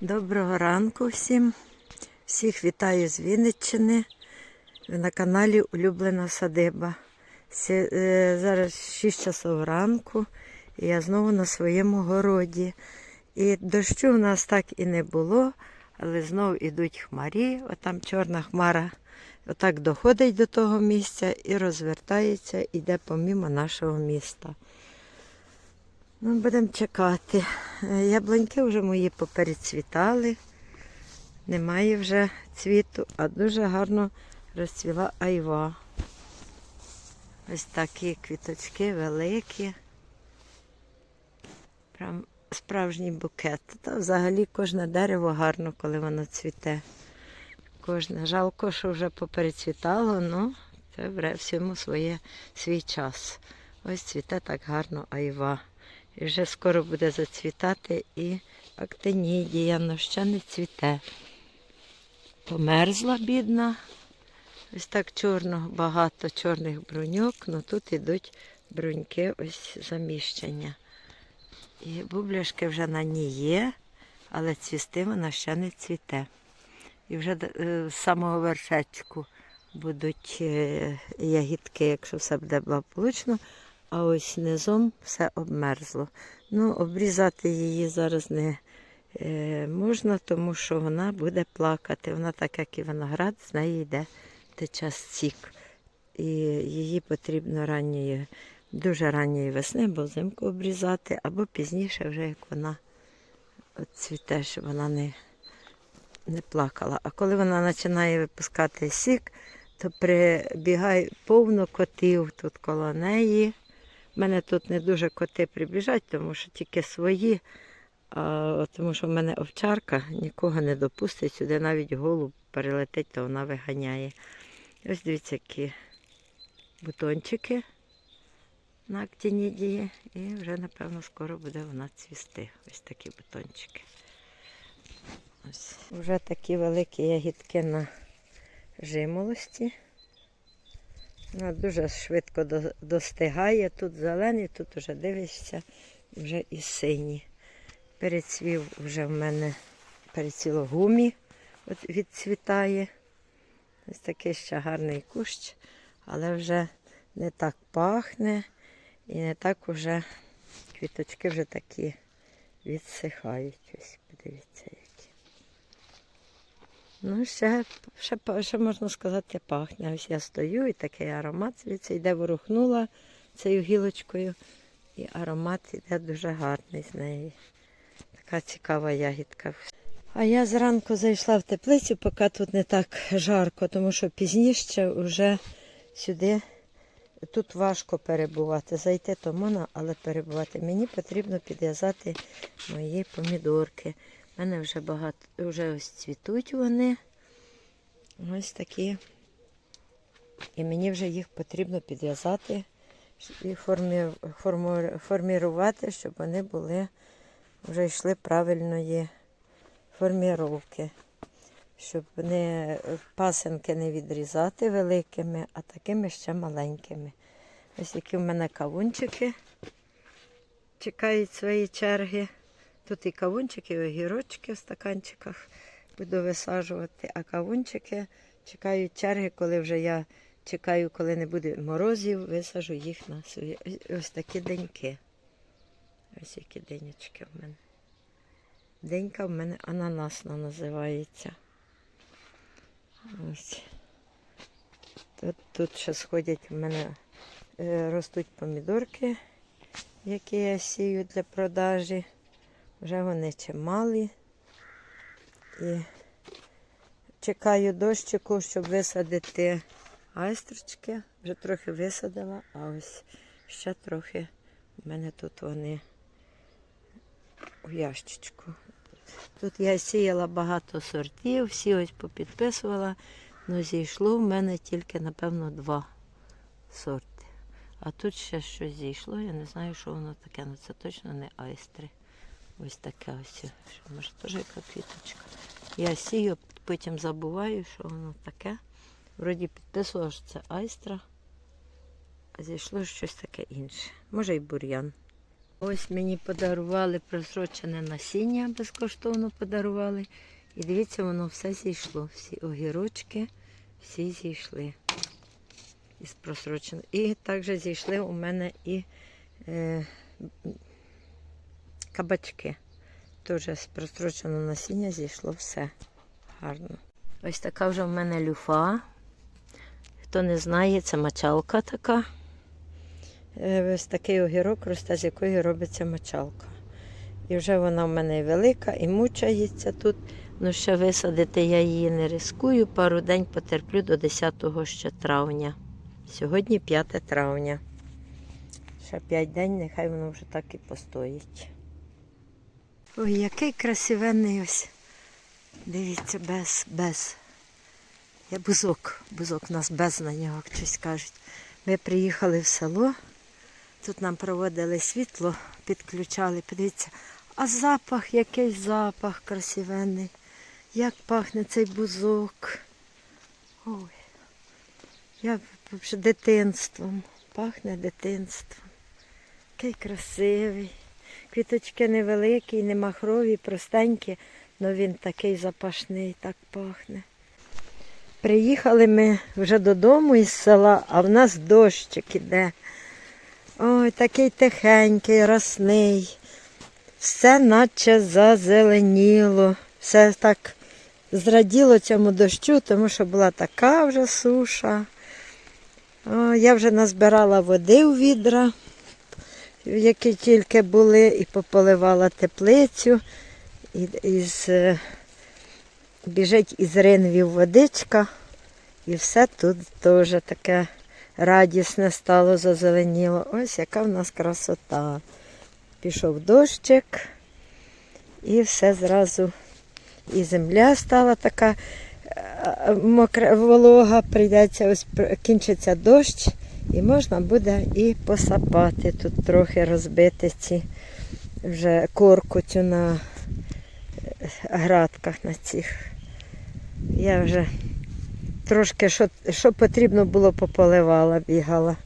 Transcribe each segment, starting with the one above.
Доброго ранку всім. Всіх вітаю з Вінниччини. Ви на каналі Улюблена садиба. Е, Зараз 6 часов ранку і я знову на своєму городі. І дощу в нас так і не було, але знову йдуть хмарі. Отам чорна хмара отак доходить до того місця і розвертається, іде помімо нашого міста. Ну, будемо чекати. Е, Яблуньки вже мої поперецвітали. Немає вже цвіту, а дуже гарно розцвіла айва. Ось такі квіточки великі. Прям справжній букет. Та взагалі кожне дерево гарно, коли воно цвіте. Кожне. Жалко, що вже поперецвітало, але це бере всьому своє, свій час. Ось цвіте так гарно айва. І вже скоро буде зацвітати і актинідія, але ще не цвіте. Померзла бідна. Ось так чорного, багато чорних бруньок, але тут йдуть бруньки ось заміщення. І бубляшки вже на ній є, але цвісти вона ще не цвіте. І вже е, з самого вершечку будуть е, ягідки, якщо все буде благополучно, а ось низом все обмерзло. Ну, обрізати її зараз не е, можна, тому що вона буде плакати. Вона, так як і виноград, з неї йде тече сік. І її потрібно ранньої, дуже ранньої весни, або взимку обрізати, або пізніше, вже як вона цвіте, щоб вона не, не плакала. А коли вона починає випускати сік, то прибігає повно котів тут коло неї. У мене тут не дуже коти прибіжать, тому що тільки свої, а, тому що в мене овчарка нікого не допустить сюди, навіть голуб перелетить, то вона виганяє. Ось дивіться, які бутончики на актинідії. І вже, напевно, скоро буде вона цвісти. Ось такі бутончики. Ось. Вже такі великі ягідки на жимолості. Вона дуже швидко достигає. Тут зелений, тут вже дивишся, вже і синій. Перецвів вже в мене перецвіло гумі, от відцвітає. Ось такий ще гарний кущ, але вже не так пахне і не так уже квіточки вже такі відсихають. Ось подивіться. Ну, ще, ще, ще можна сказати, пахне. Ось я стою і такий аромат звідси йде, ворухнула цією гілочкою. І аромат йде дуже гарний з неї. Така цікава ягідка. А я зранку зайшла в теплицю, поки тут не так жарко, тому що пізніше вже сюди тут важко перебувати. Зайти то можна, але перебувати. Мені потрібно підв'язати мої помідорки. У мене вже багато, вже ось цвітуть вони. Ось такі. І мені вже їх потрібно підв'язати і формі, форму- формірувати, щоб вони були, вже йшли правильної форміровки. Щоб не пасенки не відрізати великими, а такими ще маленькими. Ось які в мене кавунчики чекають свої черги. Тут і кавунчики, і огірочки в стаканчиках буду висаджувати, а кавунчики чекають черги, коли вже я чекаю, коли не буде морозів, висажу їх на свої. Ось- Ось такі деньки. Ось які денечки в мене. Денька в мене ананасна називається. Ось. Тут, тут ще сходять в мене е, ростуть помідорки, які я сію для продажі. Вже вони чималі. І чекаю дощику, щоб висадити айстрочки. Вже трохи висадила, а ось ще трохи в мене тут вони у ящичку. Тут я сіяла багато сортів, всі ось попідписувала, але зійшло в мене тільки, напевно, два сорти. А тут ще щось зійшло, я не знаю, що воно таке, але це точно не айстри. Ось таке ось. Може, теж яка квіточка. Я сію, потім забуваю, що воно таке. Вроді підписувала, що це айстра, а зійшло щось таке інше. Може і бур'ян. Ось мені подарували просрочене насіння, безкоштовно подарували. І дивіться, воно все зійшло. Всі огірочки, всі зійшли із просроченого. І також зійшли у мене і е, кабачки. Теж з просроченого насіння зійшло все гарно. Ось така вже в мене люфа. Хто не знає, це мочалка така. Е, Ось такий огірок росте, з якої робиться мочалка. І вже вона в мене велика, і мучається тут. Ну, ще висадити я її не рискую. Пару день потерплю до 10 ще травня. Сьогодні 5 травня. Ще 5 день, нехай воно вже так і постоїть. Ой, який красивенний ось. Дивіться, без, без. Я бузок, бузок у нас без на нього, як щось кажуть. Ми приїхали в село, тут нам проводили світло, підключали. Подивіться, а запах, який запах красивенний. Як пахне цей бузок. Ой, я дитинством. Пахне дитинством. Який красивий. Квіточки невеликі, не махрові, простенькі, але він такий запашний, так пахне. Приїхали ми вже додому із села, а в нас дощик іде. Ой, такий тихенький, росний. Все наче зазеленіло. Все так зраділо цьому дощу, тому що була така вже суша. О, я вже назбирала води у відра, які тільки були, і пополивала теплицю. І, із, е, біжить із ринвів водичка. І все тут теж таке радісне стало, зазеленіло. Ось яка в нас красота. Пішов дощик, і все зразу. І земля стала така е, мокра, волога, прийдеться, ось кінчиться дощ, і можна буде і посапати. Тут трохи розбити ці вже корку цю на е, градках на цих. Я вже трошки, що, що потрібно було, пополивала, бігала.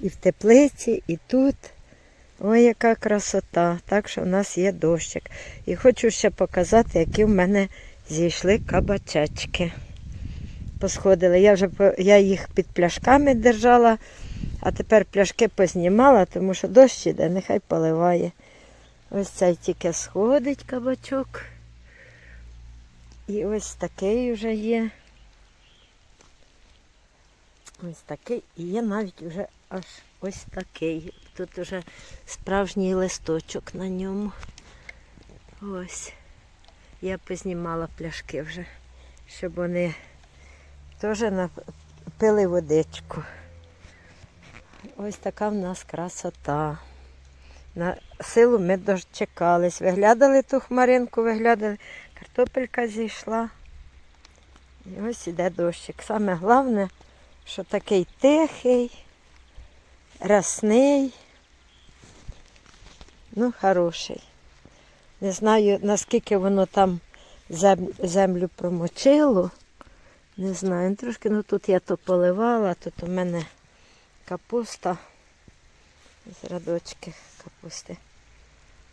І в теплиці, і тут. Ой, яка красота. Так що в нас є дощик. І хочу ще показати, які в мене зійшли кабачечки. Посходили. Я вже я їх під пляшками держала, а тепер пляшки познімала, тому що дощ іде, нехай поливає. Ось цей тільки сходить кабачок. І ось такий вже є. Ось такий. І є навіть вже аж ось такий. Тут вже справжній листочок на ньому. Ось. Я познімала пляшки вже, щоб вони теж напили водичку. Ось така в нас красота. На силу ми дочекались. Виглядали ту хмаринку, виглядали. Картопелька зійшла. І ось іде дощик. Саме головне, що такий тихий, рясний, ну, хороший. Не знаю, наскільки воно там землю промочило. Не знаю. Трошки, ну тут я то поливала, тут у мене капуста. З рядочки капусти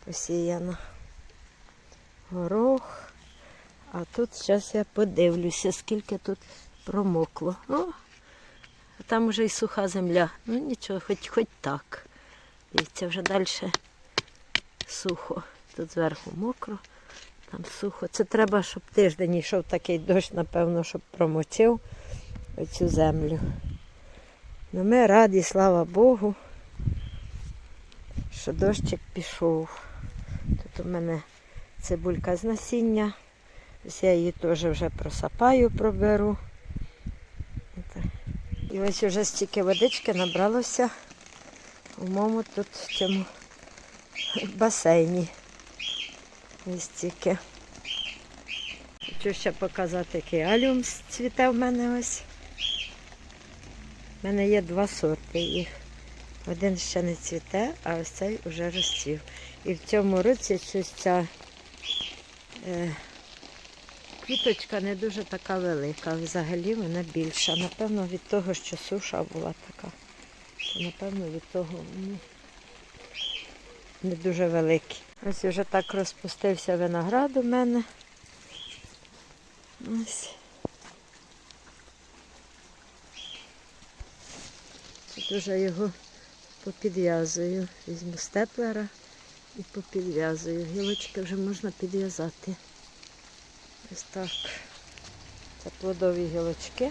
посіяно. Горох. А тут зараз я подивлюся, скільки тут промокло. О, там вже і суха земля. Ну нічого, хоч хоч так. Дивіться, вже далі сухо. Тут зверху мокро, там сухо. Це треба, щоб тиждень йшов такий дощ, напевно, щоб промочив оцю землю. Ну, ми раді, слава Богу, що дощик пішов. Тут у мене цибулька з насіння. Ось я її теж вже просапаю, проберу. І ось вже стільки водички набралося у моєму тут в цьому басейні. Ось стільки. Хочу ще показати, який алюм цвіте в мене ось. У мене є два сорти їх. Один ще не цвіте, а ось цей вже розцвів. І в цьому році щось ця е, квіточка не дуже така велика. Взагалі вона більша. Напевно, від того, що суша була така. Напевно, від того ну, не дуже великі. Ось вже так розпустився виноград у мене. Ось. Тут вже його попідв'язую. Візьму степлера і попідв'язую. Гілочки вже можна підв'язати. Ось так. Це плодові гілочки.